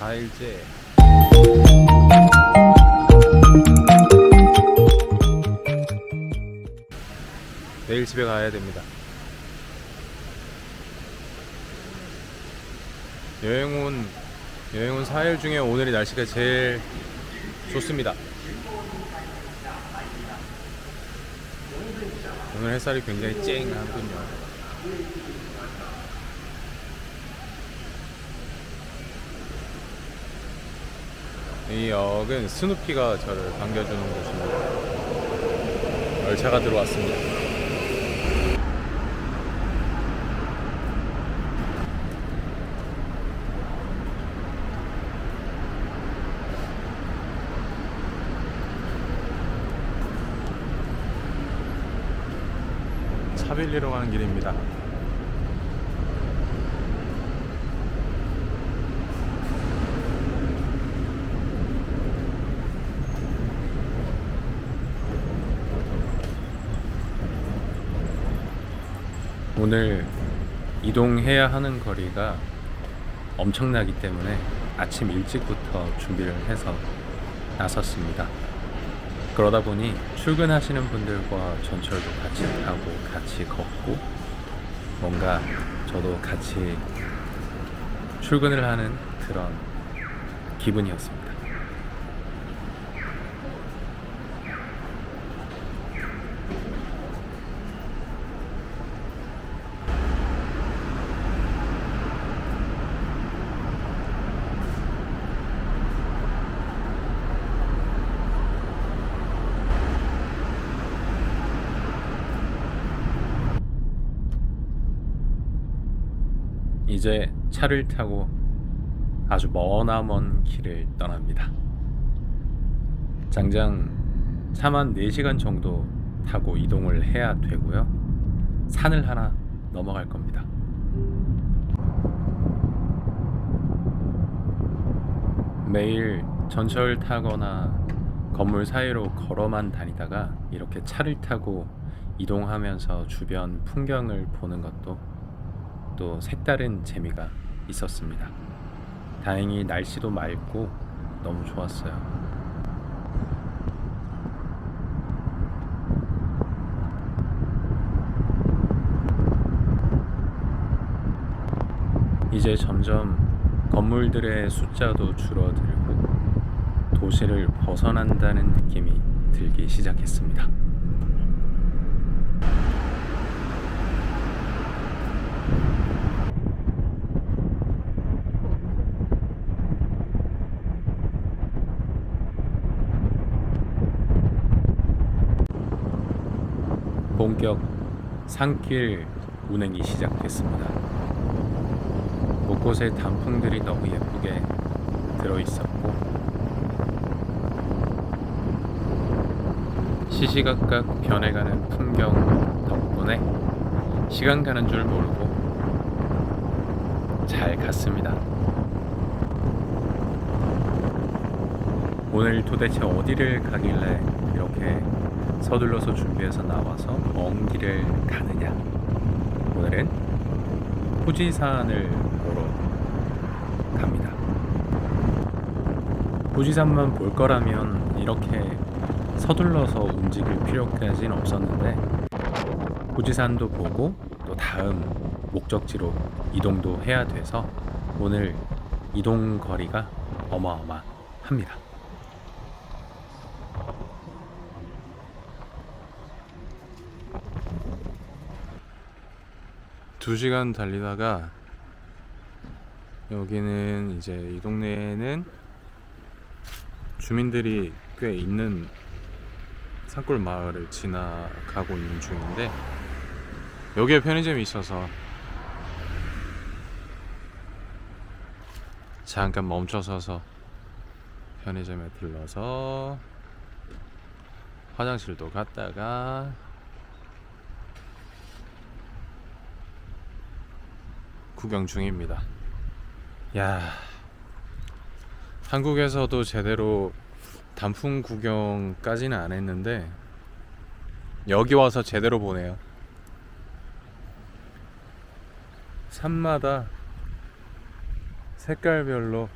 4일째 내일 집에 가야 됩니다. 여행 온 여행 온 4일 중에 오늘이 날씨가 제일 좋습니다. 오늘 햇살이 굉장히 쨍하군요. 이 역은 스누피가 저를 반겨주는 곳입니다. 열차가 들어왔습니다. 차 빌리러 가는 길입니다. 오늘 이동해야 하는 거리가 엄청나기 때문에 아침 일찍부터 준비를 해서 나섰습니다. 그러다 보니 출근하시는 분들과 전철도 같이 타고 같이 걷고 뭔가 저도 같이 출근을 하는 그런 기분이었습니다. 이제 차를 타고 아주 머나먼 길을 떠납니다. 장장 차만 4시간 정도 타고 이동을 해야 되고요. 산을 하나 넘어갈 겁니다. 매일 전철 타거나 건물 사이로 걸어만 다니다가 이렇게 차를 타고 이동하면서 주변 풍경을 보는 것도 또 색다른 재미가 있었습니다. 다행히 날씨도 맑고 너무 좋았어요. 이제 점점 건물들의 숫자도 줄어들고 도시를 벗어난다는 느낌이 들기 시작했습니다. 본격 산길 운행이 시작됐습니다. 곳곳에 단풍들이 너무 예쁘게 들어 있었고 시시각각 변해가는 풍경 덕분에 시간 가는 줄 모르고 잘 갔습니다. 오늘 도대체 어디를 가길래 이렇게 서둘러서 준비해서 나와서 먼 길을 가느냐? 오늘은 후지산을 보러 갑니다. 후지산만 볼 거라면 이렇게 서둘러서 움직일 필요까지는 없었는데 후지산도 보고 또 다음 목적지로 이동도 해야 돼서 오늘 이동 거리가 어마어마합니다. 두 시간 달리다가 여기는 이제 이 동네에는 주민들이 꽤 있는 산골 마을을 지나가고 있는 중인데 여기에 편의점이 있어서 잠깐 멈춰서서 편의점에 들러서 화장실도 갔다가 구경 중입니다. 야 한국에서도 제대로 단풍 구경까지는 안 했는데 여기 와서 제대로 보네요. 산마다 색깔별로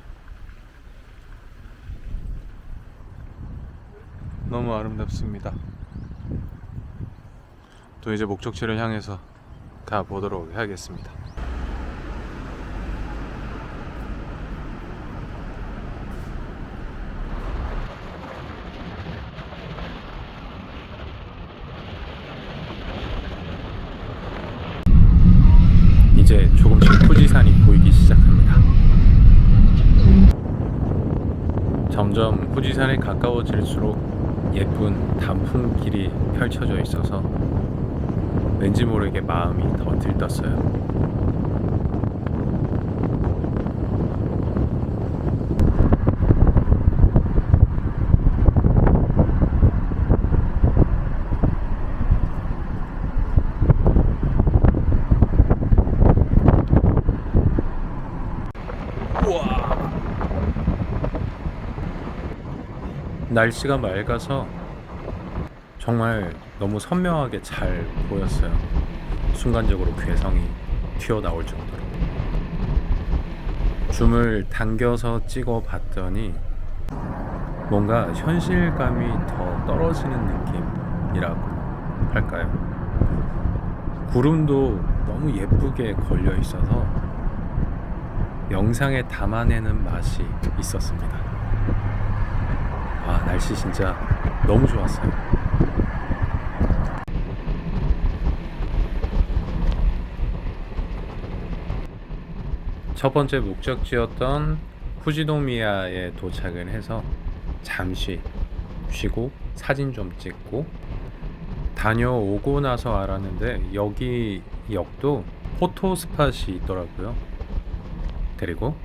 너무 아름답습니다. 또 이제 목적지를 향해서 가보도록 하겠습니다. 후지산에 가까워질수록 예쁜 단풍길이 펼쳐져 있어서 왠지 모르게 마음이 더 들떴어요. 날씨가 맑아서 정말 너무 선명하게 잘 보였어요. 순간적으로 괴성이 튀어나올 정도로. 줌을 당겨서 찍어 봤더니 뭔가 현실감이 더 떨어지는 느낌이라고 할까요? 구름도 너무 예쁘게 걸려 있어서 영상에 담아내는 맛이 있었습니다. 아, 날씨 진짜 너무 좋았어요. 첫 번째 목적지였던 후지도미야에 도착을 해서 잠시 쉬고 사진 좀 찍고 다녀오고 나서 알았는데 여기 역도 포토 스팟이 있더라고요. 그리고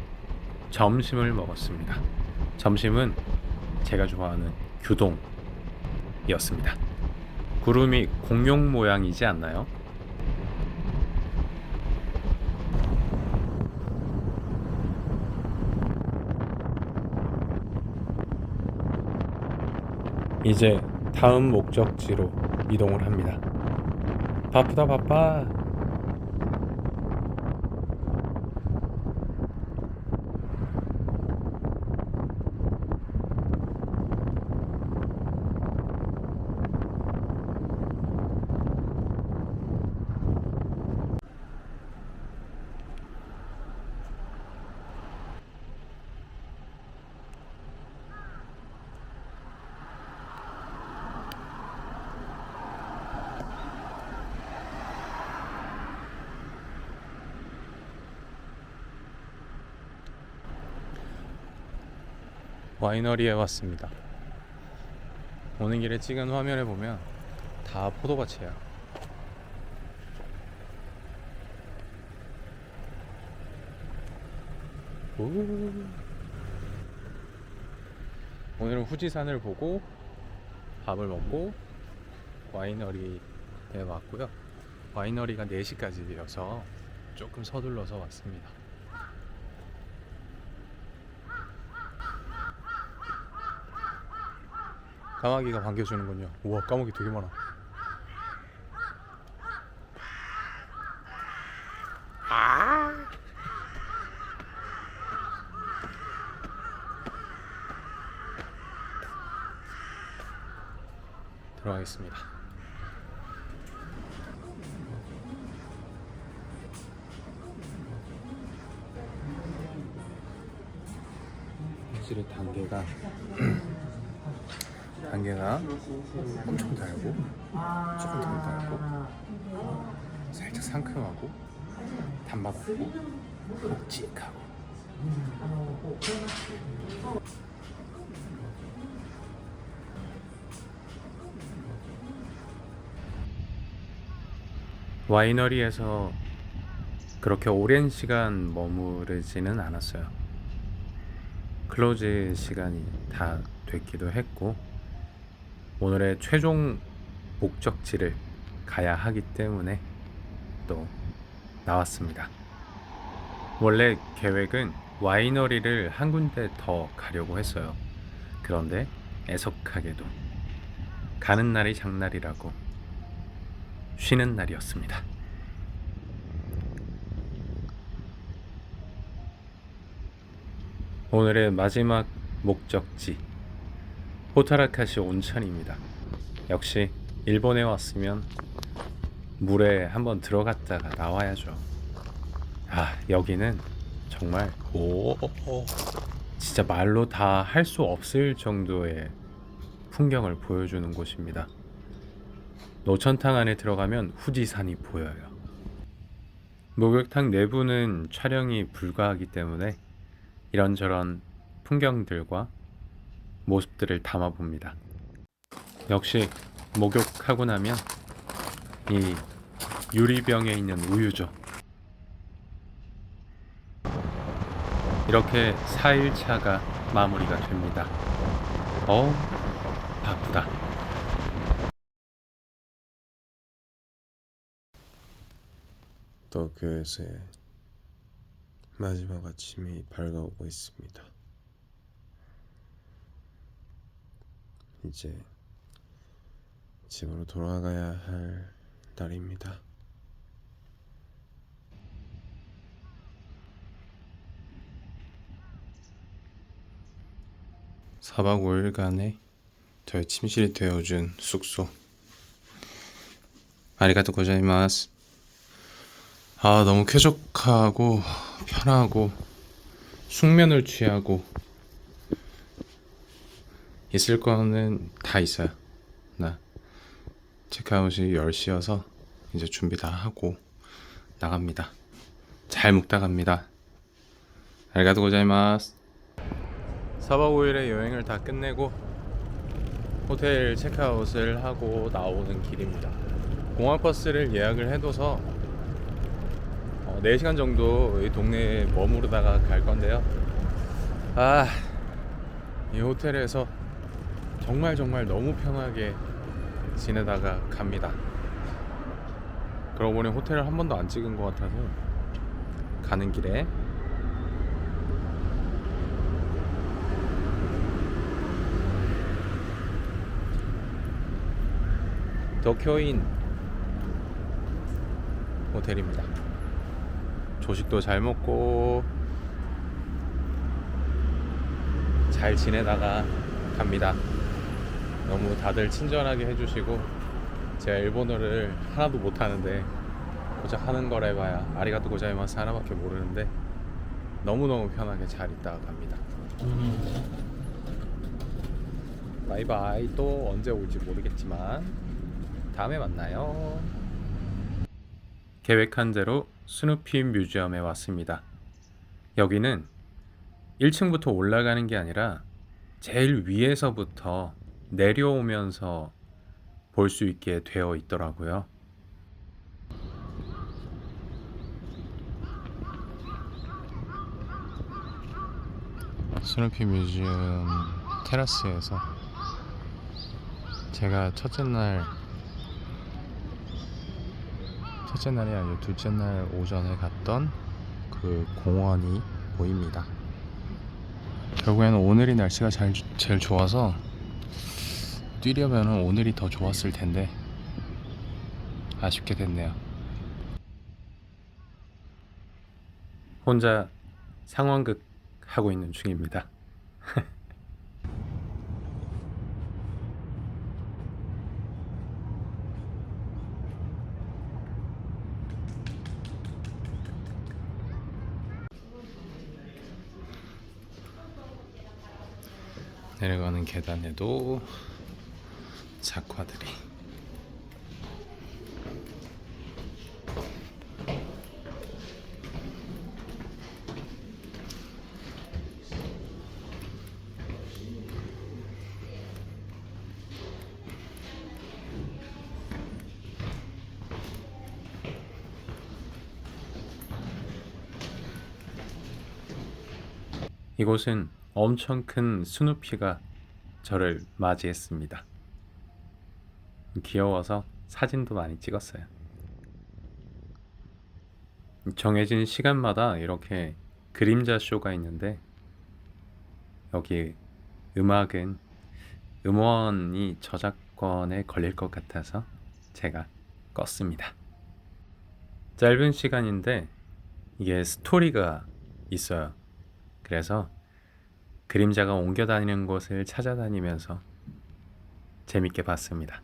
점심을 먹었습니다. 점심은 제가 좋아하는 규동이었습니다. 구름이 공룡 모양이지 않나요? 이제 다음 목적지로 이동을 합니다. 바쁘다 바빠. 와이너리에 왔습니다. 오는 길에 찍은 화면을 보면 다 포도밭이에요. 오. 오늘은 후지산을 보고 밥을 먹고 와이너리에 왔고요. 와이너리가 4시까지여서 조금 서둘러서 왔습니다. 까마귀가 반겨주는군요. 우와 까마귀 되게 많아. 들어가겠습니다. 확실히 단계가 단계가 엄청 달고 조금 덜 달고 살짝 상큼하고 단맛없고 묵직하고 와이너리에서 그렇게 오랜 시간 머무르지는 않았어요. 클로즈 시간이 다 됐기도 했고 오늘의 최종 목적지를 가야 하기 때문에 또 나왔습니다. 원래 계획은 와이너리를 한 군데 더 가려고 했어요. 그런데 애석하게도 가는 날이 장날이라고 쉬는 날이었습니다. 오늘의 마지막 목적지 호타라카시 온천입니다. 역시 일본에 왔으면 물에 한번 들어갔다가 나와야죠. 아 여기는 정말 오 진짜 말로 다 할 수 없을 정도의 풍경을 보여주는 곳입니다. 노천탕 안에 들어가면 후지산이 보여요. 목욕탕 내부는 촬영이 불가하기 때문에 이런저런 풍경들과 모습들을 담아봅니다. 역시 목욕하고 나면 이 유리병에 있는 우유죠. 이렇게 4일차가 마무리가 됩니다. 어 바쁘다. 도쿄에서의 마지막 아침이 밝아오고 있습니다. 이제 집으로 돌아가야 할 날입니다. 사박 5일간의 저의 침실이 되어준 숙소. 아리가토 고자이마스. 아 너무 쾌적하고 편하고 숙면을 취하고 있을 거는 다 있어요. 나 체크아웃이 10시여서 이제 준비 다 하고 나갑니다. 잘 묵다 갑니다. 알가도 고자이마스. 4박 5일의 여행을 다 끝내고 호텔 체크아웃을 하고 나오는 길입니다. 공항버스를 예약을 해둬서 어, 4시간 정도 이 동네에 머무르다가 갈 건데요. 아, 이 호텔에서 정말 정말 너무 편하게 지내다가 갑니다. 그러고 보니 호텔을 한 번도 안 찍은 것 같아서 가는 길에 도쿄인 호텔입니다. 조식도 잘 먹고 잘 지내다가 갑니다. 너무 다들 친절하게 해주시고 제가 일본어를 하나도 못하는데 고작 하는 거라 해봐야 아리가또 고자이마스 하나밖에 모르는데 너무너무 편하게 잘 있다가 갑니다. 바이바이 또 언제 올지 모르겠지만 다음에 만나요. 계획한 대로 스누피 뮤지엄에 왔습니다. 여기는 1층부터 올라가는 게 아니라 제일 위에서부터 내려오면서 볼 수 있게 되어 있더라고요. 스누피 뮤지엄 테라스에서 제가 첫째 날 첫째 날이 아니고 둘째 날 오전에 갔던 그 공원이 보입니다. 결국에는 오늘이 날씨가 잘, 제일 좋아서 뛰려면 오늘이 더 좋았을 텐데 아쉽게 됐네요. 혼자 상황극 하고 있는 중입니다. 내려가는 계단에도 작화들이 이곳은 엄청 큰 스누피가 저를 맞이했습니다. 귀여워서 사진도 많이 찍었어요. 정해진 시간마다 이렇게 그림자 쇼가 있는데 여기 음악은 음원이 저작권에 걸릴 것 같아서 제가 껐습니다. 짧은 시간인데 이게 스토리가 있어요. 그래서 그림자가 옮겨 다니는 곳을 찾아다니면서 재밌게 봤습니다.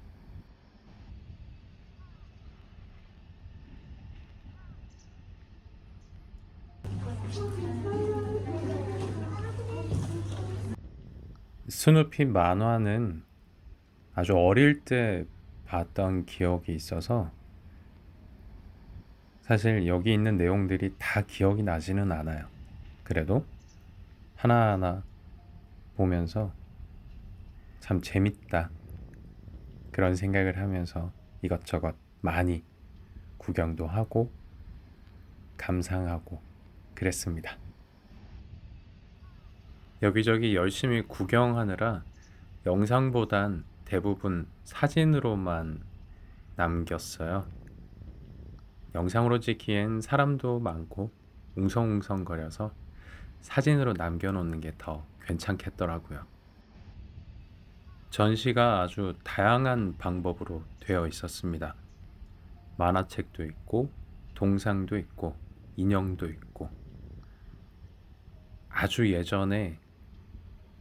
스누피 만화는 아주 어릴 때 봤던 기억이 있어서 사실 여기 있는 내용들이 다 기억이 나지는 않아요. 그래도 하나하나 보면서 참 재밌다. 그런 생각을 하면서 이것저것 많이 구경도 하고 감상하고 그랬습니다. 여기저기 열심히 구경하느라 영상보단 대부분 사진으로만 남겼어요. 영상으로 찍기엔 사람도 많고 웅성웅성거려서 사진으로 남겨놓는 게 더 괜찮겠더라고요. 전시가 아주 다양한 방법으로 되어 있었습니다. 만화책도 있고, 동상도 있고, 인형도 있고, 아주 예전에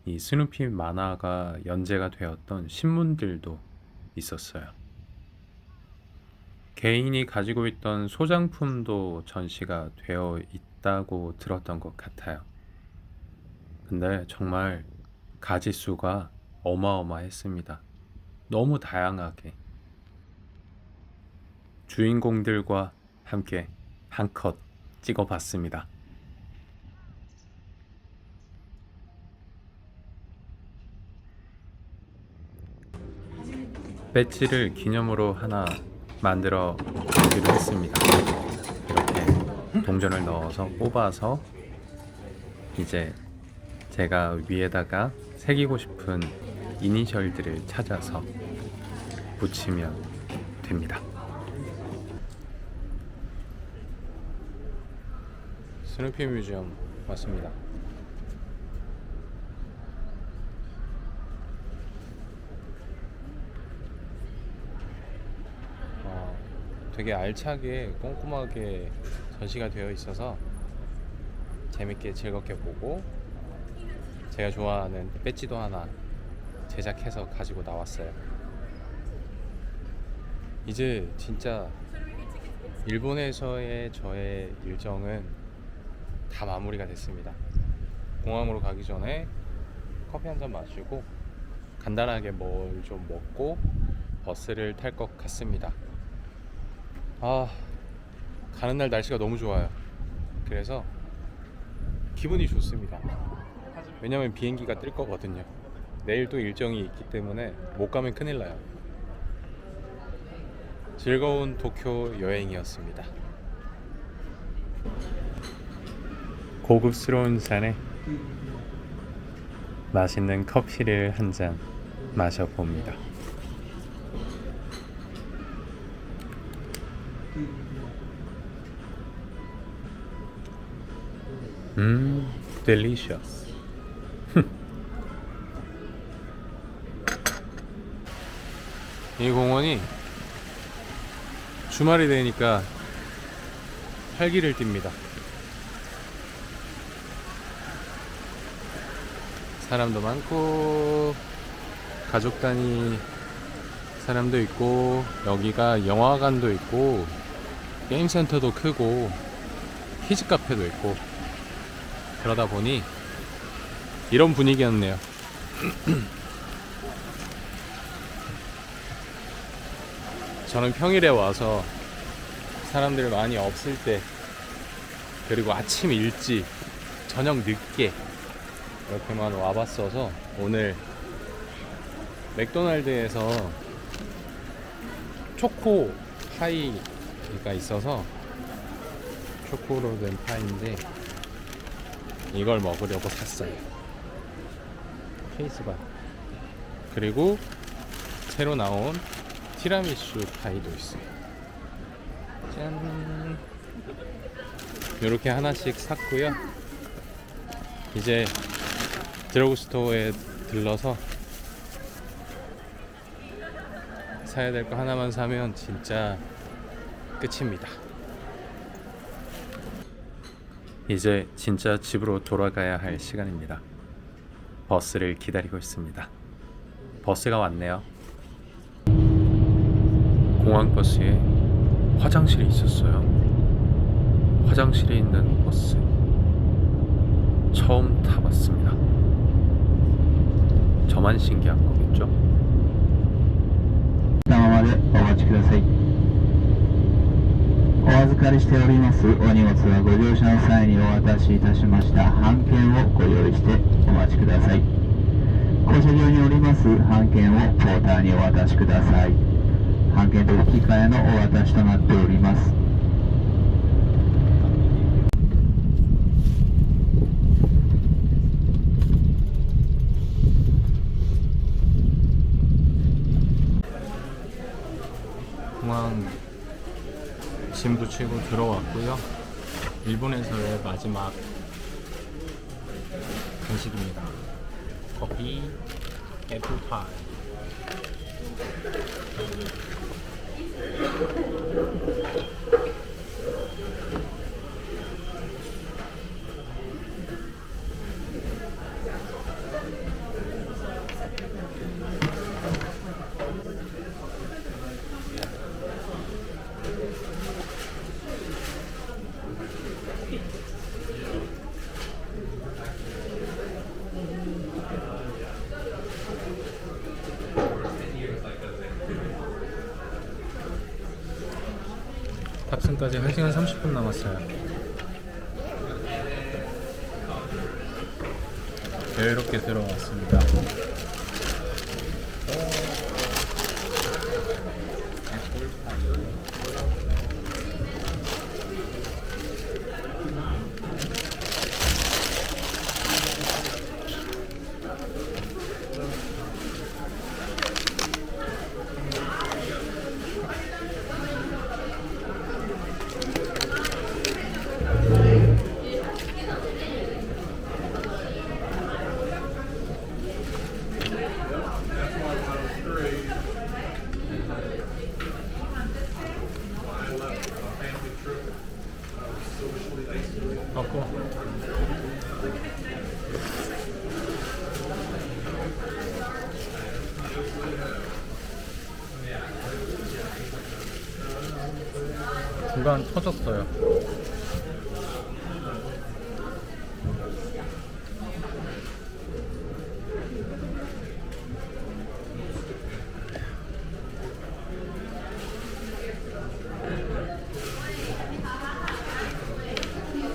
이 스누피 만화가 연재가 되었던 신문들도 있었어요. 개인이 가지고 있던 소장품도 전시가 되어 있다고 들었던 것 같아요. 근데 정말 가지수가 어마어마했습니다. 너무 다양하게. 주인공들과 함께 한컷 찍어봤습니다. 배지를 기념으로 하나 만들어 보기로 했습니다. 이렇게 동전을 넣어서 뽑아서 이제 제가 위에다가 새기고 싶은 이니셜들을 찾아서 붙이면 됩니다. 스누피 뮤지엄 왔습니다. 어, 되게 알차게 꼼꼼하게 전시가 되어 있어서 재밌게 즐겁게 보고 제가 좋아하는 배지도 하나 제작해서 가지고 나왔어요. 이제 진짜 일본에서의 저의 일정은 다 마무리가 됐습니다. 공항으로 가기 전에 커피 한 잔 마시고 간단하게 뭘 좀 먹고 버스를 탈 것 같습니다. 아, 가는 날 날씨가 너무 좋아요. 그래서 기분이 좋습니다. 왜냐면 비행기가 뜰 거거든요. 내일 또 일정이 있기 때문에 못 가면 큰일 나요. 즐거운 도쿄 여행이었습니다. 고급스러운 잔에 맛있는 커피를 한 잔 마셔봅니다. 음, delicious. 이 공원이 주말이 되니까 활기를 띱니다. 사람도 많고 가족 단위 사람도 있고 여기가 영화관도 있고 게임 센터도 크고 키즈 카페도 있고 그러다 보니 이런 분위기였네요. 저는 평일에 와서 사람들 많이 없을 때 그리고 아침 일찍 저녁 늦게 이렇게만 와봤어서 오늘 맥도날드에서 초코 파이가 있어서 초코로 된 파인데 이걸 먹으려고 샀어요. 케이스바. 그리고 새로 나온 티라미수 파이도 있어요. 짠. 이렇게 하나씩 샀고요. 이제 드러그 스토어에 들러서 사야 될 거 하나만 사면 진짜 끝입니다. 이제 진짜 집으로 돌아가야 할 시간입니다. 버스를 기다리고 있습니다. 버스가 왔네요. 공항 버스에 화장실이 있었어요. 화장실이 있는 버스 처음 타봤습니다. 저만 신기한 거겠죠? お預かりしておりますお荷物はご乗車の際にお渡しいたしました。半券をご用意してお待ちください。降車場におります半券をポーターにお渡しください。半券と引き換えのお渡しとなっております。 짐 붙이고 들어왔고요. 일본에서의 마지막 간식입니다. 커피, 애플파이. 탑승까지 1시간 30분 남았어요. 여유롭게 들어왔습니다. 중간 터졌어요.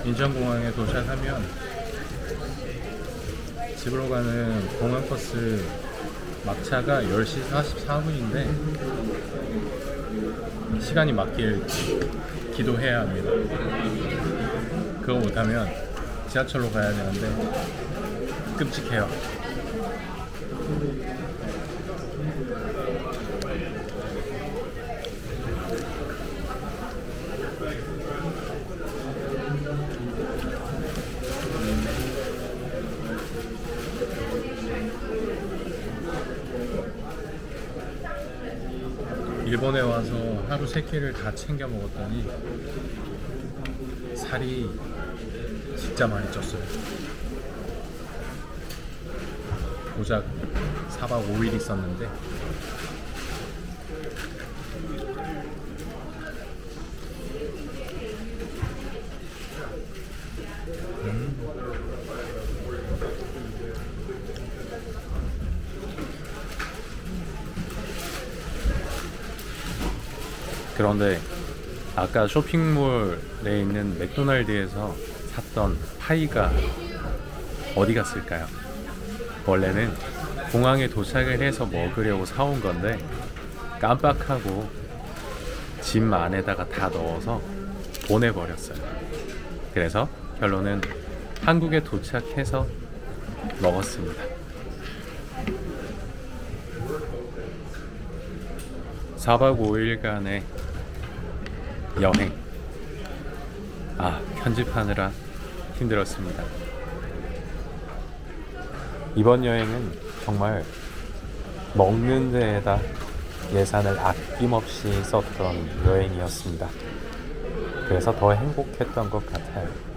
인천공항에 도착하면 집으로 가는 공항버스 막차가 10시 44분인데 시간이 맞길 기도해야 합니다. 그거 못하면 지하철로 가야 되는데 끔찍해요. 일본에 와서 하루 세 끼를 다 챙겨 먹었더니 살이 진짜 많이 쪘어요. 고작 4박 5일 있었는데 그런데 아까 쇼핑몰에 있는 맥도날드에서 샀던 파이가 어디 갔을까요? 원래는 공항에 도착을 해서 먹으려고 사온 건데 깜빡하고 짐 안에다가 다 넣어서 보내버렸어요. 그래서 결론은 한국에 도착해서 먹었습니다. 4박 5일간의 여행. 아, 편집하느라 힘들었습니다. 이번 여행은 정말 먹는 데에다 예산을 아낌없이 썼던 여행이었습니다. 그래서 더 행복했던 것 같아요.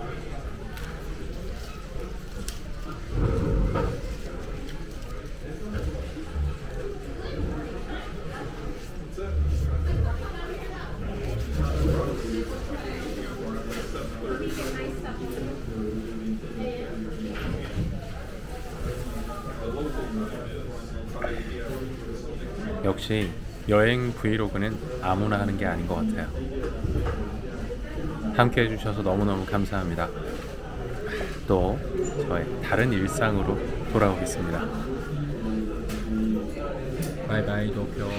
역시 여행 브이로그는 아무나 하는 게 아닌 것 같아요. 함께 해주셔서 너무너무 감사합니다. 또 저의 다른 일상으로 돌아오겠습니다. 바이바이 도쿄.